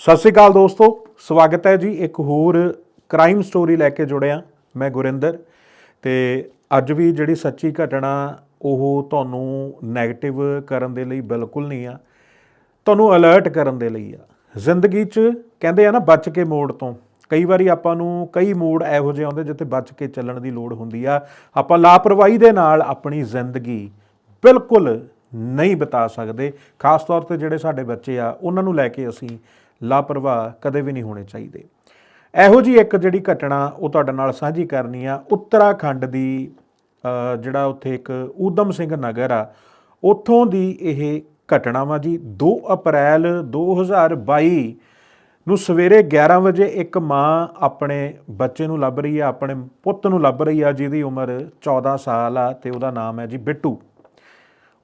ਸਤਿ ਸ਼੍ਰੀ ਅਕਾਲ ਦੋਸਤੋ, ਸਵਾਗਤ ਹੈ ਜੀ ਇੱਕ ਹੋਰ ਕ੍ਰਾਈਮ ਸਟੋਰੀ ਲੈ ਕੇ ਜੁੜਿਆ ਮੈਂ ਗੁਰਿੰਦਰ। ਤੇ ਅੱਜ ਵੀ ਜਿਹੜੀ ਸੱਚੀ ਘਟਨਾ ਉਹ ਤੁਹਾਨੂੰ 네ਗੇਟਿਵ ਕਰਨ ਦੇ ਲਈ ਬਿਲਕੁਲ ਨਹੀਂ ਆ, ਤੁਹਾਨੂੰ ਅਲਰਟ ਕਰਨ ਦੇ ਲਈ ਆ। ਜ਼ਿੰਦਗੀ 'ਚ ਕਹਿੰਦੇ ਆ ਨਾ, ਬਚ ਕੇ ਮੋੜ ਤੋਂ। ਕਈ ਵਾਰੀ ਆਪਾਂ ਨੂੰ ਕਈ ਮੋੜ ਇਹੋ ਜਿਹੇ ਆਉਂਦੇ ਜਿੱਥੇ ਬਚ ਕੇ ਚੱਲਣ ਦੀ ਲੋੜ ਹੁੰਦੀ ਆ। ਆਪਾਂ ਲਾਪਰਵਾਹੀ ਦੇ ਨਾਲ ਆਪਣੀ ਜ਼ਿੰਦਗੀ ਬਿਲਕੁਲ ਨਹੀਂ ਬਿਤਾ ਸਕਦੇ। ਖਾਸ ਤੌਰ ਤੇ ਜਿਹੜੇ ਸਾਡੇ ਬੱਚੇ ਆ, ਉਹਨਾਂ ਨੂੰ ਲੈ ਕੇ ਅਸੀਂ ਲਾਪਰਵਾਹ ਕਦੇ ਵੀ ਨਹੀਂ ਹੋਣੇ ਚਾਹੀਦੇ। ਇਹੋ ਜੀ ਇੱਕ ਜਿਹੜੀ ਘਟਨਾ ਉਹ ਤੁਹਾਡੇ ਨਾਲ ਸਾਂਝੀ ਕਰਨੀ ਆ। ਉੱਤਰਾਖੰਡ ਦੀ ਜਿਹੜਾ ਉੱਥੇ ਇੱਕ ਊਧਮ ਸਿੰਘ ਨਗਰ ਆ, ਉੱਥੋਂ ਦੀ ਇਹ ਘਟਨਾ ਵਾ ਜੀ। 2 ਅਪ੍ਰੈਲ 2022 ਨੂੰ ਸਵੇਰੇ 11 ਵਜੇ ਇੱਕ ਮਾਂ ਆਪਣੇ ਬੱਚੇ ਨੂੰ ਲੱਭ ਰਹੀ ਆ, ਆਪਣੇ ਪੁੱਤ ਨੂੰ ਲੱਭ ਰਹੀ ਆ, ਜਿਹਦੀ ਉਮਰ 14 ਸਾਲ ਆ ਤੇ ਉਹਦਾ ਨਾਮ ਹੈ ਜੀ ਬਿੱਟੂ।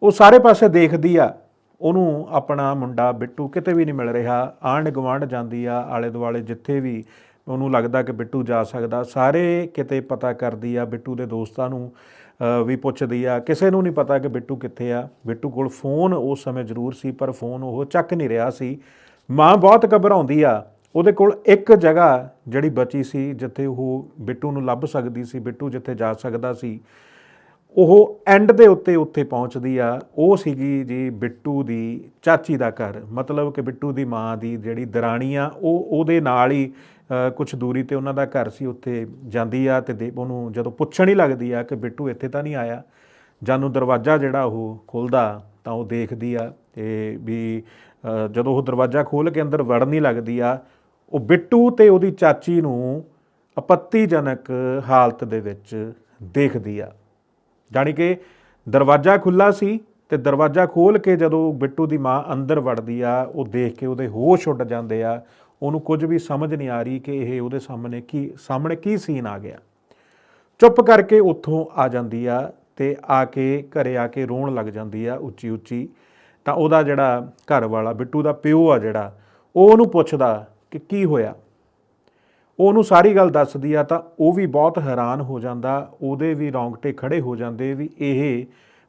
ਉਹ ਸਾਰੇ ਪਾਸੇ ਦੇਖਦੀ ਆ। ਉਹਨੂੰ ਆਪਣਾ ਮੁੰਡਾ ਬਿੱਟੂ ਕਿਤੇ ਵੀ ਨਹੀਂ ਮਿਲ ਰਿਹਾ, ਆਂਢ ਗੁਆਂਢ ਜਾਂਦੀ ਆ ਆਲੇ ਦੁਆਲੇ ਜਿੱਥੇ ਵੀ ਉਹਨੂੰ ਲੱਗਦਾ ਕਿ ਬਿੱਟੂ ਜਾ ਸਕਦਾ, ਸਾਰੇ ਕਿਤੇ ਪਤਾ ਕਰਦੀ ਆ, ਬਿੱਟੂ ਦੇ ਦੋਸਤਾਂ ਨੂੰ ਵੀ ਪੁੱਛਦੀ ਆ, ਕਿਸੇ ਨੂੰ ਨਹੀਂ ਪਤਾ ਕਿ ਬਿੱਟੂ ਕਿੱਥੇ ਆ। ਬਿੱਟੂ ਕੋਲ ਫੋਨ ਉਸ ਸਮੇਂ ਜ਼ਰੂਰ ਸੀ, ਪਰ ਫੋਨ ਉਹ ਚੱਕ ਨਹੀਂ ਰਿਹਾ ਸੀ। ਮਾਂ ਬਹੁਤ ਘਬਰਾਉਂਦੀ ਆ, ਉਹਦੇ ਕੋਲ ਇੱਕ ਜਗ੍ਹਾ ਜਿਹੜੀ ਬਚੀ ਸੀ, ਜਿੱਥੇ ਉਹ ਬਿੱਟੂ ਨੂੰ ਲੱਭ ਸਕਦੀ ਸੀ, ਬਿੱਟੂ ਜਿੱਥੇ ਜਾ ਸਕਦਾ ਸੀ ਉਹ ਐਂਡ ਦੇ ਉੱਤੇ ਉੱਥੇ ਪਹੁੰਚਦੀ ਆ, ਉਹ ਸੀਗੀ ਜੀ ਬਿੱਟੂ ਦੀ ਚਾਚੀ ਦਾ ਘਰ। ਮਤਲਬ ਕਿ ਬਿੱਟੂ ਦੀ ਮਾਂ ਦੀ ਜਿਹੜੀ ਦਰਾਣੀ ਆ, ਉਹ ਉਹਦੇ ਨਾਲ ਹੀ ਕੁਝ ਦੂਰੀ ਤੇ ਉਹਨਾਂ ਦਾ ਘਰ ਸੀ, ਉੱਥੇ ਜਾਂਦੀ ਆ ਤੇ ਦੇ- ਉਹਨੂੰ ਜਦੋਂ ਪੁੱਛਣ ਹੀ ਲੱਗਦੀ ਆ ਕਿ ਬਿੱਟੂ ਇੱਥੇ ਤਾਂ ਨਹੀਂ ਆਇਆ ਜਾਨੂੰ ਦਰਵਾਜ਼ਾ ਜਿਹੜਾ ਉਹ ਖੁੱਲਦਾ ਤਾਂ ਉਹ ਦੇਖਦੀ ਆ ਤੇ ਵੀ ਜਦੋਂ ਉਹ ਦਰਵਾਜ਼ਾ ਖੋਲ ਕੇ ਅੰਦਰ ਵੜਨ ਹੀ ਲੱਗਦੀ ਆ, ਉਹ ਬਿੱਟੂ ਤੇ ਉਹਦੀ ਚਾਚੀ ਨੂੰ ਆਪੱਤੀਜਨਕ ਹਾਲਤ ਦੇ ਵਿੱਚ ਦੇਖਦੀ ਆ। ਜਾਣੀ ਕਿ ਦਰਵਾਜ਼ਾ ਖੁੱਲਾ ਸੀ ਤੇ ਦਰਵਾਜ਼ਾ ਖੋਲ ਕੇ ਜਦੋਂ ਬਿੱਟੂ ਦੀ ਮਾਂ ਅੰਦਰ ਵੜਦੀ ਆ, ਉਹ ਦੇਖ ਕੇ ਉਹਦੇ ਹੋਸ਼ ਉੱਡ ਜਾਂਦੇ ਆ। ਉਹਨੂੰ ਕੁਝ ਵੀ ਸਮਝ ਨਹੀਂ ਆ ਰਹੀ ਕਿ ਇਹ ਉਹਦੇ ਸਾਹਮਣੇ ਕੀ ਸਾਹਮਣੇ ਕੀ ਸੀਨ ਆ ਗਿਆ। ਚੁੱਪ ਕਰਕੇ ਉੱਥੋਂ ਆ ਜਾਂਦੀ ਆ ਤੇ ਆ ਕੇ ਘਰੇ ਆ ਕੇ ਰੋਣ ਲੱਗ ਜਾਂਦੀ ਆ ਉੱਚੀ ਉੱਚੀ। ਤਾਂ ਉਹਦਾ ਜਿਹੜਾ ਘਰ ਵਾਲਾ ਬਿੱਟੂ ਦਾ ਪਿਓ ਆ ਜਿਹੜਾ, ਉਹ ਉਹਨੂੰ ਪੁੱਛਦਾ ਕਿ ਕੀ ਹੋਇਆ? ਉਹਨੂੰ ਸਾਰੀ ਗੱਲ ਦੱਸਦੀ ਆ ਤਾਂ ਉਹ ਵੀ ਬਹੁਤ ਹੈਰਾਨ ਹੋ ਜਾਂਦਾ, ਉਹਦੇ ਵੀ ਰੌਂਗਟੇ ਖੜੇ ਹੋ ਜਾਂਦੇ ਵੀ ਇਹ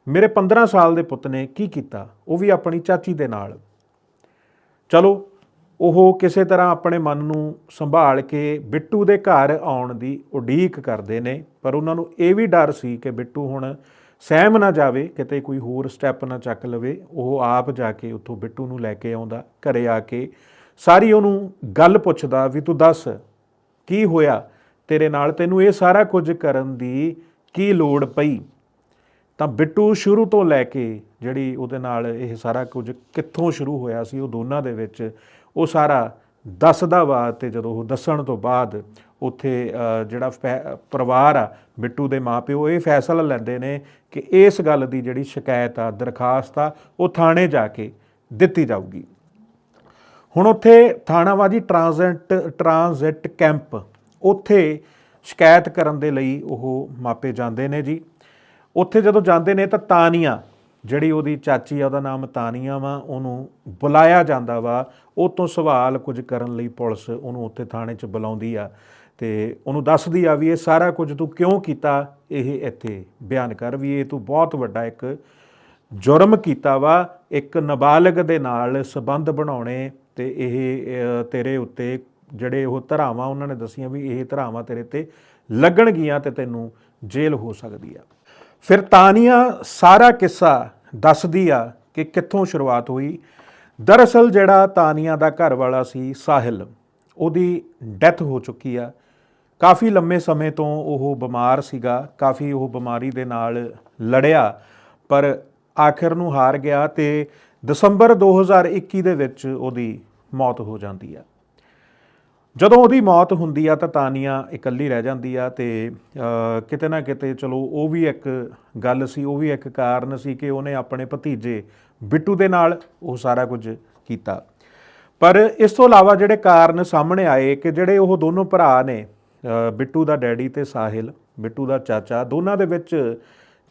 ਮੇਰੇ 15 ਸਾਲ ਦੇ ਪੁੱਤ ਨੇ ਕੀ ਕੀਤਾ, ਉਹ ਵੀ ਆਪਣੀ ਚਾਚੀ ਦੇ ਨਾਲ। ਚਲੋ, ਉਹ ਕਿਸੇ ਤਰ੍ਹਾਂ ਆਪਣੇ ਮਨ ਨੂੰ ਸੰਭਾਲ ਕੇ ਬਿੱਟੂ ਦੇ ਘਰ ਆਉਣ ਦੀ ਉਡੀਕ ਕਰਦੇ ਨੇ, ਪਰ ਉਹਨਾਂ ਨੂੰ ਇਹ ਵੀ ਡਰ ਸੀ ਕਿ ਬਿੱਟੂ ਹੁਣ ਸਹਿਮ ਨਾ ਜਾਵੇ, ਕਿਤੇ ਕੋਈ ਹੋਰ ਸਟੈਪ ਨਾ ਚੱਕ ਲਵੇ, ਉਹ ਆਪ ਜਾ ਕੇ ਉੱਥੋਂ ਬਿੱਟੂ ਨੂੰ ਲੈ ਕੇ ਆਉਂਦਾ, ਘਰੇ ਆ ਕੇ ਸਾਰੀ ਉਹਨੂੰ ਗੱਲ ਪੁੱਛਦਾ ਵੀ ਤੂੰ ਦੱਸ ਕੀ ਹੋਇਆ? ਤੇਰੇ ਨਾਲ ਤੈਨੂੰ ਇਹ ਸਾਰਾ ਕੁਝ ਕਰਨ ਦੀ ਕੀ ਲੋੜ ਪਈ? ਤਾਂ ਬਿੱਟੂ ਸ਼ੁਰੂ ਤੋਂ ਲੈ ਕੇ ਜਿਹੜੀ ਉਹਦੇ ਨਾਲ ਇਹ ਸਾਰਾ ਕੁਝ ਕਿੱਥੋਂ ਸ਼ੁਰੂ ਹੋਇਆ ਸੀ, ਉਹ ਦੋਨਾਂ ਦੇ ਵਿੱਚ, ਉਹ ਸਾਰਾ ਦੱਸਦਾ ਵਾ ਤੇ ਜਦੋਂ ਉਹ ਦੱਸਣ ਤੋਂ ਬਾਅਦ ਉੱਥੇ ਜਿਹੜਾ ਫੈ- ਪਰਿਵਾਰ ਆ, ਬਿੱਟੂ ਦੇ ਮਾਪਿਓ, ਇਹ ਫੈਸਲਾ ਲੈਂਦੇ ਨੇ ਕਿ ਇਸ ਗੱਲ ਦੀ ਜਿਹੜੀ ਸ਼ਿਕਾਇਤ ਆ, ਦਰਖਾਸਤ ਆ, ਉਹ ਥਾਣੇ ਜਾ ਕੇ ਦਿੱਤੀ ਜਾਊਗੀ। ਹੁਣ ਉੱਥੇ ਥਾਣਾਵਾਜੀ ਟ੍ਰਾਂਜ਼ਿਟ ਟ੍ਰਾਂਜ਼ਿਟ ਕੈਂਪ, ਉੱਥੇ ਸ਼ਿਕਾਇਤ ਕਰਨ ਦੇ ਲਈ ਉਹ ਮਾਪੇ ਜਾਂਦੇ ਨੇ ਜੀ। ਉੱਥੇ ਜਦੋਂ ਜਾਂਦੇ ਨੇ ਤਾਂ ਤਾਨੀਆ, ਜਿਹੜੀ ਉਹਦੀ ਚਾਚੀ ਆ, ਉਹਦਾ ਨਾਮ ਤਾਨੀਆ ਵਾ, ਉਹਨੂੰ ਬੁਲਾਇਆ ਜਾਂਦਾ ਵਾ। ਉਹ ਤੋਂ ਸਵਾਲ ਕੁਝ ਕਰਨ ਲਈ ਪੁਲਿਸ ਉਹਨੂੰ ਉੱਥੇ ਥਾਣੇ 'ਚ ਬੁਲਾਉਂਦੀ ਆ ਤੇ ਉਹਨੂੰ ਦੱਸਦੀ ਆ ਵੀ ਇਹ ਸਾਰਾ ਕੁਝ ਤੂੰ ਕਿਉਂ ਕੀਤਾ? ਇਹ ਇੱਥੇ ਬਿਆਨ ਕਰ ਵੀ ਇਹ ਤੂੰ ਬਹੁਤ ਵੱਡਾ ਇੱਕ ਜੁਰਮ ਕੀਤਾ ਵਾ। ਇੱਕ ਨਾਬਾਲਗ ਦੇ ਨਾਲ ਸਬੰਧ ਬਣਾਉਣੇ ਤੇ ਇਹ ਤੇਰੇ ਉੱਤੇ ਜਿਹੜੇ ਉਹ ਧਰਾਵਾਂ ਉਹਨਾਂ ਨੇ ਦੱਸੀਆਂ ਵੀ ਇਹ ਧਰਾਵਾਂ ਤੇਰੇ ਤੇ ਲੱਗਣਗੀਆਂ ਤੇ ਤੈਨੂੰ ਜੇਲ੍ਹ ਹੋ ਸਕਦੀ ਆ। ਫਿਰ ਤਾਨੀਆ ਸਾਰਾ ਕਿੱਸਾ ਦੱਸਦੀ ਆ ਕਿ ਕਿੱਥੋਂ ਸ਼ੁਰੂਆਤ ਹੋਈ। ਦਰਅਸਲ ਜਿਹੜਾ ਤਾਨੀਆ ਦਾ ਘਰ ਵਾਲਾ ਸੀ ਸਾਹਿਲ, ਉਹਦੀ ਡੈਥ ਹੋ ਚੁੱਕੀ ਆ। ਕਾਫੀ ਲੰਮੇ ਸਮੇਂ ਤੋਂ ਉਹ ਬਿਮਾਰ ਸੀਗਾ, ਕਾਫੀ ਉਹ ਬਿਮਾਰੀ ਦੇ ਨਾਲ ਲੜਿਆ, ਪਰ ਆਖਿਰ ਨੂੰ ਹਾਰ ਗਿਆ ਤੇ ਦਸੰਬਰ 2021 ਦੇ ਵਿੱਚ ਉਹਦੀ ਮੌਤ ਹੋ ਜਾਂਦੀ ਆ। ਜਦੋਂ ਉਹਦੀ ਮੌਤ ਹੁੰਦੀ ਆ ਤਾਂ ਤਾਨੀਆ ਇਕੱਲੀ ਰਹਿ ਜਾਂਦੀ ਆ ਤੇ ਕਿਤੇ ਨਾ ਕਿਤੇ ਚਲੋ ਉਹ ਵੀ ਇੱਕ ਗੱਲ ਸੀ, ਉਹ ਵੀ ਇੱਕ ਕਾਰਨ ਸੀ ਕਿ ਉਹਨੇ ਆਪਣੇ ਭਤੀਜੇ ਬਿੱਟੂ ਦੇ ਨਾਲ ਉਹ ਸਾਰਾ ਕੁਝ ਕੀਤਾ। ਪਰ ਇਸ ਤੋਂ ਇਲਾਵਾ ਜਿਹੜੇ ਕਾਰਨ ਸਾਹਮਣੇ ਆਏ ਕਿ ਜਿਹੜੇ ਉਹ ਦੋਨੋਂ ਭਰਾ ਨੇ ਬਿੱਟੂ ਦਾ ਡੈਡੀ ਤੇ ਸਾਹਿਲ, ਬਿੱਟੂ ਦਾ ਚਾਚਾ, ਦੋਨਾਂ ਦੇ ਵਿੱਚ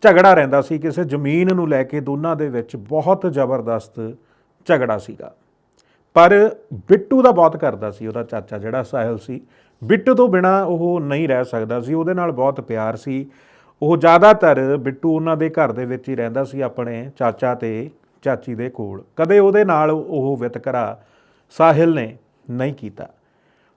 ਝਗੜਾ ਰਹਿੰਦਾ ਸੀ, ਕਿਸੇ ਜ਼ਮੀਨ ਨੂੰ ਲੈ ਕੇ ਦੋਨਾਂ ਦੇ ਵਿੱਚ ਬਹੁਤ ਜ਼ਬਰਦਸਤ ਝਗੜਾ ਸੀਗਾ। ਪਰ ਬਿੱਟੂ ਦਾ ਬਹੁਤ ਕਰਦਾ ਸੀ, ਉਹਦਾ ਚਾਚਾ ਜਿਹੜਾ ਸਾਹਿਲ ਸੀ। ਬਿੱਟੂ ਤੋਂ ਬਿਨਾ ਉਹ ਨਹੀਂ ਰਹਿ ਸਕਦਾ ਸੀ, ਉਹਦੇ ਨਾਲ ਬਹੁਤ ਪਿਆਰ ਸੀ। ਉਹ ਜ਼ਿਆਦਾਤਰ ਬਿੱਟੂ ਉਹਨਾਂ ਦੇ ਘਰ ਦੇ ਵਿੱਚ ਹੀ ਰਹਿੰਦਾ ਸੀ, ਆਪਣੇ ਚਾਚਾ ਤੇ ਚਾਚੀ ਦੇ ਕੋਲ। ਕਦੇ ਉਹਦੇ ਨਾਲ ਉਹ ਵਿਤਕਰਾ ਸਾਹਿਲ ਨੇ ਨਹੀਂ ਕੀਤਾ।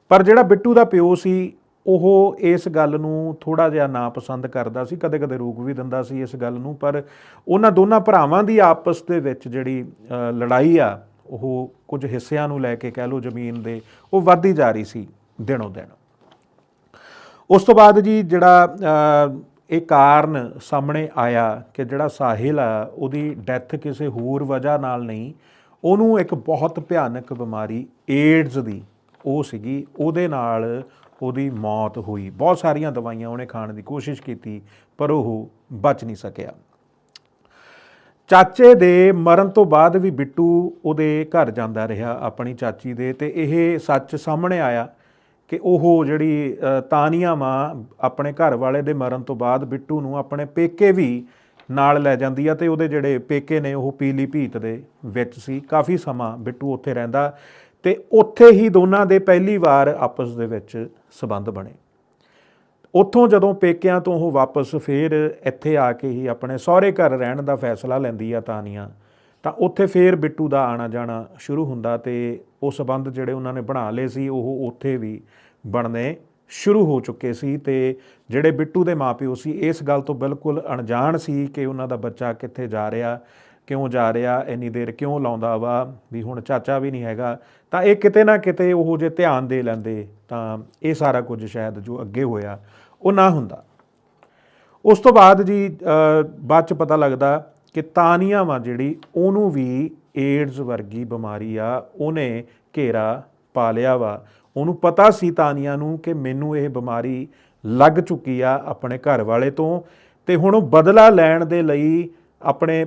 ਪਰ ਜਿਹੜਾ ਬਿੱਟੂ ਦਾ ਪਿਓ ਸੀ ਉਹ ਇਸ ਗੱਲ ਨੂੰ ਥੋੜਾ ਜਿਹਾ ਨਾਪਸੰਦ ਕਰਦਾ ਸੀ ਕਦੇ-ਕਦੇ ਰੋਕ ਵੀ ਦਿੰਦਾ ਸੀ ਇਸ ਗੱਲ ਨੂੰ, ਪਰ ਉਹਨਾਂ ਦੋਨਾਂ ਭਰਾਵਾਂ ਦੀ ਆਪਸ ਦੇ ਵਿੱਚ ਜਿਹੜੀ ਲੜਾਈ ਆ, ਉਹ ਕੁਝ ਹਿੱਸਿਆਂ ਨੂੰ ਲੈ ਕੇ ਕਹਿ ਲਓ ਜ਼ਮੀਨ ਦੇ, ਉਹ ਵੱਧਦੀ ਜਾ ਰਹੀ ਸੀ ਦਿਨੋਂ ਦਿਨ। ਉਸ ਤੋਂ ਬਾਅਦ ਜੀ ਜਿਹੜਾ ਇਹ ਕਾਰਨ ਸਾਹਮਣੇ ਆਇਆ ਕਿ ਜਿਹੜਾ ਸਾਹਿਲ ਆ, ਉਹਦੀ ਡੈਥ ਕਿਸੇ ਹੋਰ ਵਜ੍ਹਾ ਨਾਲ ਨਹੀਂ, ਉਹਨੂੰ ਇੱਕ ਬਹੁਤ ਭਿਆਨਕ ਬਿਮਾਰੀ ਏਡਜ਼ ਦੀ, ਉਹ ਸੀਗੀ, ਉਹਦੇ ਨਾਲ ਉਹਦੀ ਮੌਤ ਹੋਈ। ਬਹੁਤ ਸਾਰੀਆਂ ਦਵਾਈਆਂ ਉਹਨੇ ਖਾਣ ਦੀ ਕੋਸ਼ਿਸ਼ ਕੀਤੀ ਪਰ ਉਹ ਬਚ ਨਹੀਂ ਸਕਿਆ। ਚਾਚੇ ਦੇ ਮਰਨ ਤੋਂ ਬਾਅਦ ਵੀ ਬਿੱਟੂ ਉਹਦੇ ਘਰ ਜਾਂਦਾ ਰਿਹਾ ਆਪਣੀ ਚਾਚੀ ਦੇ ਤੇ ਇਹ ਸੱਚ ਸਾਹਮਣੇ ਆਇਆ ਕਿ ਉਹ ਜਿਹੜੀ ਅ, ਤਾਨੀਆ ਮਾਂ ਆਪਣੇ ਘਰ ਵਾਲੇ ਦੇ ਮਰਨ ਤੋਂ ਬਾਅਦ ਬਿੱਟੂ ਨੂੰ ਆਪਣੇ ਪੇਕੇ ਵੀ ਨਾਲ ਲੈ ਜਾਂਦੀ ਆ ਤੇ ਉਹਦੇ ਜਿਹੜੇ ਪੇਕੇ ਨੇ ਉਹ ਪੀਲੀ ਭੀਤ ਦੇ ਵਿੱਚ ਸੀ। ਕਾਫੀ ਸਮਾਂ ਬਿੱਟੂ ਉੱਥੇ ਰਹਿੰਦਾ ਤੇ ਉੱਥੇ ਹੀ ਦੋਨਾਂ ਦੇ ਪਹਿਲੀ ਵਾਰ ਆਪਸ ਦੇ ਵਿੱਚ ਸਬੰਧ ਬਣੇ। ਉੱਥੋਂ ਜਦੋਂ ਪੇਕਿਆਂ ਤੋਂ ਉਹ ਵਾਪਸ ਫੇਰ ਇੱਥੇ ਆ ਕੇ ਹੀ ਆਪਣੇ ਸਹੁਰੇ ਘਰ ਰਹਿਣ ਦਾ ਫੈਸਲਾ ਲੈਂਦੀ ਆ ਤਾਨੀਆ, ਤਾਂ ਉੱਥੇ ਫੇਰ ਬਿੱਟੂ ਦਾ ਆਣਾ ਜਾਣਾ ਸ਼ੁਰੂ ਹੁੰਦਾ ਤੇ ਉਹ ਸਬੰਧ ਜਿਹੜੇ ਉਹਨਾਂ ਨੇ ਬਣਾ ਲਏ ਸੀ, ਉਹ ਉੱਥੇ ਵੀ ਬਣਨੇ ਸ਼ੁਰੂ ਹੋ ਚੁੱਕੇ ਸੀ ਤੇ ਜਿਹੜੇ ਬਿੱਟੂ ਦੇ ਮਾਪਿਓ ਸੀ, ਇਸ ਗੱਲ ਤੋਂ ਬਿਲਕੁਲ ਅਣਜਾਣ ਸੀ ਕਿ ਉਹਨਾਂ ਦਾ ਬੱਚਾ ਕਿੱਥੇ ਜਾ ਰਿਹਾ, ਕਿਉਂ ਜਾ ਰਿਹਾ, ਇੰਨੀ ਦੇਰ ਕਿਉਂ ਲਾਉਂਦਾ ਵਾ, ਵੀ ਹੁਣ ਚਾਚਾ ਵੀ ਨਹੀਂ ਹੈਗਾ ਤਾਂ ਇਹ ਕਿਤੇ ਨਾ ਕਿਤੇ ਉਹ ਜੇ ਧਿਆਨ ਦੇ ਲੈਂਦੇ ਤਾਂ ਇਹ ਸਾਰਾ ਕੁਝ ਸ਼ਾਇਦ ਜੋ ਅੱਗੇ ਹੋਇਆ, ਉਹ ਨਾ ਹੁੰਦਾ। ਉਸ ਤੋਂ ਬਾਅਦ ਜੀ ਬਾਅਦ ਚ ਪਤਾ ਲੱਗਦਾ ਕਿ ਤਾਨੀਆ ਵਾ ਜਿਹੜੀ, ਉਹਨੂੰ ਵੀ ਏਡਜ਼ ਵਰਗੀ ਬਿਮਾਰੀ ਆ, ਉਹਨੇ ਘੇਰਾ ਪਾ ਲਿਆ ਵਾ। ਉਹਨੂੰ ਪਤਾ ਸੀ ਤਾਨੀਆ ਨੂੰ ਕਿ ਮੈਨੂੰ ਇਹ ਬਿਮਾਰੀ ਲੱਗ ਚੁੱਕੀ ਆ ਆਪਣੇ ਘਰ ਵਾਲੇ ਤੋਂ ਤੇ ਹੁਣ ਉਹ ਬਦਲਾ ਲੈਣ ਦੇ ਲਈ ਆਪਣੇ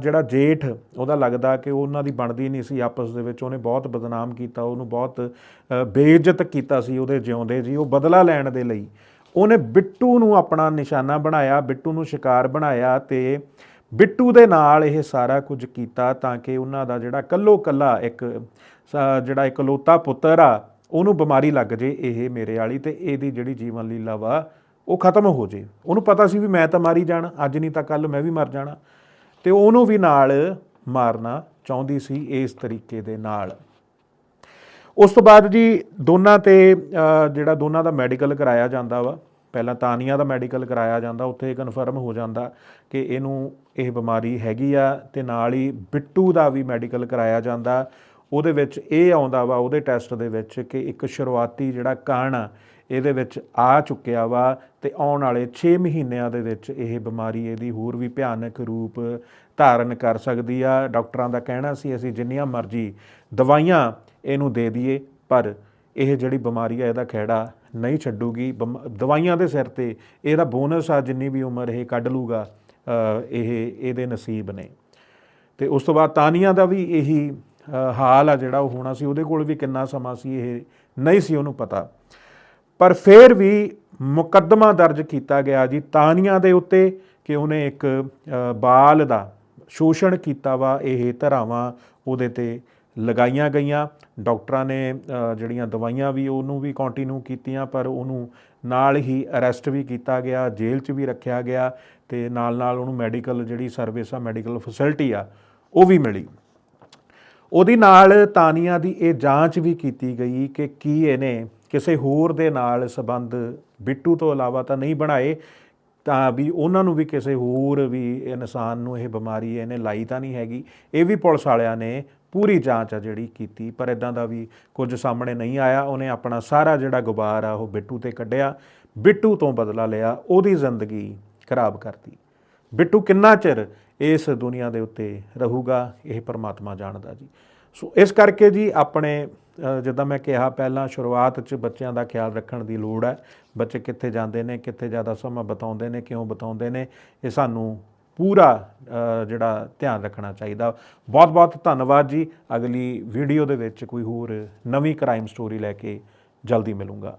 ਜਿਹੜਾ ਜੇਠ ਉਹਦਾ ਲੱਗਦਾ ਕਿ ਉਹਨਾਂ ਦੀ ਬਣਦੀ ਨਹੀਂ ਸੀ ਆਪਸ ਦੇ ਵਿੱਚ ਉਹਨੇ ਬਹੁਤ ਬਦਨਾਮ ਕੀਤਾ ਉਹਨੂੰ ਬਹੁਤ ਅ, ਬੇਇੱਜ਼ਤ ਕੀਤਾ ਸੀ ਉਹਦੇ ਜਿਉਂਦੇ ਜੀ ਉਹ ਬਦਲਾ ਲੈਣ ਦੇ ਲਈ। ਉਹਨੇ ਬਿੱਟੂ ਨੂੰ ਆਪਣਾ ਨਿਸ਼ਾਨਾ ਬਣਾਇਆ ਬਿੱਟੂ ਨੂੰ ਸ਼ਿਕਾਰ ਬਣਾਇਆ ਤੇ ਬਿੱਟੂ ਦੇ ਨਾਲ ਇਹ ਸਾਰਾ ਕੁਝ ਕੀਤਾ ਤਾਂ ਕਿ ਉਹਨਾਂ ਦਾ ਜਿਹੜਾ ਕੱਲੋ ਕੱਲਾ ਇੱਕ ਜਿਹੜਾ ਇਕਲੌਤਾ ਪੁੱਤਰ ਆ ਉਹਨੂੰ ਬਿਮਾਰੀ ਲੱਗ ਜੇ ਇਹ ਮੇਰੇ ਵਾਲੀ ਤੇ ਇਹਦੀ ਜਿਹੜੀ ਜੀਵਨ ਲੀਲਾ ਵਾ ਉਹ ਖਤਮ ਹੋ ਜੇ। ਉਹਨੂੰ ਪਤਾ ਸੀ ਵੀ ਮੈਂ ਤਾਂ ਮਾਰੀ ਜਾਣਾ ਅੱਜ ਨਹੀਂ ਤਾਂ ਕੱਲ ਮੈਂ ਵੀ ਮਰ ਜਾਣਾ। ਤੇ ਉਹਨੂੰ ਵੀ ਨਾਲ ਮਾਰਨਾ ਚਾਹੁੰਦੀ ਸੀ ਇਸ ਤਰੀਕੇ ਦੇ ਨਾਲ। ਉਸ ਤੋਂ ਬਾਅਦ ਜੀ ਦੋਨਾਂ ਤੇ ਜਿਹੜਾ ਦੋਨਾਂ ਦਾ ਮੈਡੀਕਲ ਕਰਾਇਆ ਜਾਂਦਾ ਵਾ, ਪਹਿਲਾਂ ਤਾਨੀਆਂ ਦਾ ਮੈਡੀਕਲ ਕਰਾਇਆ ਜਾਂਦਾ, ਉੱਥੇ ਕਨਫਰਮ ਹੋ ਜਾਂਦਾ ਕਿ ਇਹਨੂੰ ਇਹ ਬਿਮਾਰੀ ਹੈਗੀ ਆ ਤੇ ਨਾਲ ਹੀ ਬਿੱਟੂ ਦਾ ਵੀ ਮੈਡੀਕਲ ਕਰਾਇਆ ਜਾਂਦਾ। ਉਹਦੇ ਵਿੱਚ ਇਹ ਆਉਂਦਾ ਵਾ, ਉਹਦੇ ਟੈਸਟ ਦੇ ਵਿੱਚ ਕਿ ਇੱਕ ਸ਼ੁਰੂਆਤੀ ਜਿਹੜਾ ਕਣ ਆ, ਇਹਦੇ ਵਿੱਚ ਆ ਚੁੱਕਿਆ ਵਾ ਤੇ ਆਉਣ ਵਾਲੇ 6 ਮਹੀਨਿਆਂ ਦੇ ਵਿੱਚ ਇਹ ਬਿਮਾਰੀ ਇਹਦੀ ਹੋਰ ਵੀ ਭਿਆਨਕ ਰੂਪ ਧਾਰਨ ਕਰ ਸਕਦੀ ਆ। ਡਾਕਟਰਾਂ ਦਾ ਕਹਿਣਾ ਸੀ, ਅਸੀਂ ਜਿੰਨੀਆਂ ਮਰਜ਼ੀ ਦਵਾਈਆਂ ਇਹਨੂੰ ਦੇ ਦਈਏ, ਪਰ ਇਹ ਜਿਹੜੀ ਬਿਮਾਰੀ ਆ, ਇਹਦਾ ਖਹਿੜਾ ਨਹੀਂ ਛੱਡੂਗੀ। ਬਮ- ਦਵਾਈਆਂ ਦੇ ਸਿਰ ਤੇ ਇਹਦਾ ਬੋਨਸ ਆ, ਜਿੰਨੀ ਵੀ ਉਮਰ ਇਹ ਕੱਢ ਲੂਗਾ ਇਹ, ਇਹਦੇ ਨਸੀਬ ਨੇ। ਤੇ ਉਸ ਤੋਂ ਬਾਅਦ ਤਾਨੀਆਂ ਦਾ ਵੀ ਇਹੀ ਹਾਲ ਆ ਜਿਹੜਾ ਉਹ ਹੋਣਾ ਸੀ, ਉਹਦੇ ਕੋਲ ਵੀ ਕਿੰਨਾ ਸਮਾਂ ਸੀ ਇਹ ਨਹੀਂ ਸੀ ਉਹਨੂੰ ਪਤਾ। ਪਰ ਫਿਰ ਵੀ ਮੁਕੱਦਮਾ ਦਰਜ ਕੀਤਾ ਗਿਆ ਜੀ ਤਾਨੀਆਂ ਦੇ ਉੱਤੇ ਕਿ ਉਹਨੇ ਇੱਕ ਬਾਲ ਦਾ ਸ਼ੋਸ਼ਣ ਕੀਤਾ ਵਾ, ਇਹ ਧਰਾਵਾਂ ਉਹਦੇ ਤੇ ਲਗਾਈਆਂ ਗਈਆਂ। ਡਾਕਟਰਾਂ ਨੇ ਜਿਹੜੀਆਂ ਦਵਾਈਆਂ ਵੀ ਉਹਨੂੰ ਵੀ ਕੰਟੀਨਿਊ ਕੀਤੀਆਂ, ਪਰ ਉਹਨੂੰ ਨਾਲ ਹੀ ਅਰੈਸਟ ਵੀ ਕੀਤਾ ਗਿਆ, ਜੇਲ੍ਹ 'ਚ ਵੀ ਰੱਖਿਆ ਗਿਆ ਤੇ ਨਾਲ ਨਾਲ ਉਹਨੂੰ ਮੈਡੀਕਲ ਜਿਹੜੀ ਸਰਵਿਸ ਆ ਮੈਡੀਕਲ ਫੈਸਿਲਿਟੀ ਆ, ਉਹ ਵੀ ਮਿਲੀ। ਉਹਦੀ ਨਾਲ ਤਾਨੀਆਂ ਦੀ ਇਹ ਜਾਂਚ ਵੀ ਕੀਤੀ ਗਈ ਕਿ ਕੀ ਇਹਨੇ ਕਿਸੇ ਹੋਰ ਦੇ ਨਾਲ ਸੰਬੰਧ ਬਿੱਟੂ ਤੋਂ ਇਲਾਵਾ ਤਾਂ ਨਹੀਂ ਬਣਾਏ, ਤਾਂ ਵੀ ਉਹਨਾਂ ਨੂੰ ਵੀ ਕਿਸੇ ਹੋਰ ਵੀ ਇਨਸਾਨ ਨੂੰ ਇਹ ਬਿਮਾਰੀ ਇਹਨੇ ਲਾਈ ਤਾਂ ਨਹੀਂ ਹੈਗੀ। ਇਹ ਵੀ ਪੁਲਿਸ ਵਾਲਿਆਂ ਨੇ ਪੂਰੀ ਜਾਂਚ ਆ ਜਿਹੜੀ ਕੀਤੀ, ਪਰ ਇਦਾਂ ਦਾ ਵੀ ਕੁਝ ਸਾਹਮਣੇ ਨਹੀਂ ਆਇਆ। ਉਹਨੇ ਆਪਣਾ ਸਾਰਾ ਜਿਹੜਾ ਗੁਬਾਰ ਆ ਉਹ ਬਿੱਟੂ ਤੇ ਕੱਢਿਆ, ਬਿੱਟੂ ਤੋਂ ਬਦਲਾ ਲਿਆ, ਉਹਦੀ ਜ਼ਿੰਦਗੀ ਖਰਾਬ ਕਰਤੀ। ਬਿੱਟੂ ਕਿੰਨਾ ਚਿਰ ਇਸ ਦੁਨੀਆ ਦੇ ਉੱਤੇ ਰਹੂਗਾ, ਇਹ ਪਰਮਾਤਮਾ ਜਾਣਦਾ ਜੀ। ਸੋ ਇਸ ਕਰਕੇ ਜੀ ਆਪਣੇ ਜਿੱਦਾਂ ਮੈਂ ਕਿਹਾ ਪਹਿਲਾਂ, ਸ਼ੁਰੂਆਤ 'ਚ ਬੱਚਿਆਂ ਦਾ ਖਿਆਲ ਰੱਖਣ ਦੀ ਲੋੜ ਹੈ। ਬੱਚੇ ਕਿੱਥੇ ਜਾਂਦੇ ਨੇ, ਕਿੱਥੇ ਜ਼ਿਆਦਾ ਸਮਾਂ ਬਿਤਾਉਂਦੇ ਨੇ, ਕਿਉਂ ਬਿਤਾਉਂਦੇ ਨੇ, ਇਹ ਸਾਨੂੰ ਪੂਰਾ ਜਿਹੜਾ ਧਿਆਨ ਰੱਖਣਾ ਚਾਹੀਦਾ। ਬਹੁਤ ਬਹੁਤ ਧੰਨਵਾਦ ਜੀ। ਅਗਲੀ ਵੀਡੀਓ ਦੇ ਵਿੱਚ ਕੋਈ ਹੋਰ ਨਵੀਂ ਕ੍ਰਾਈਮ ਸਟੋਰੀ ਲੈ ਕੇ ਜਲਦੀ ਮਿਲੂੰਗਾ।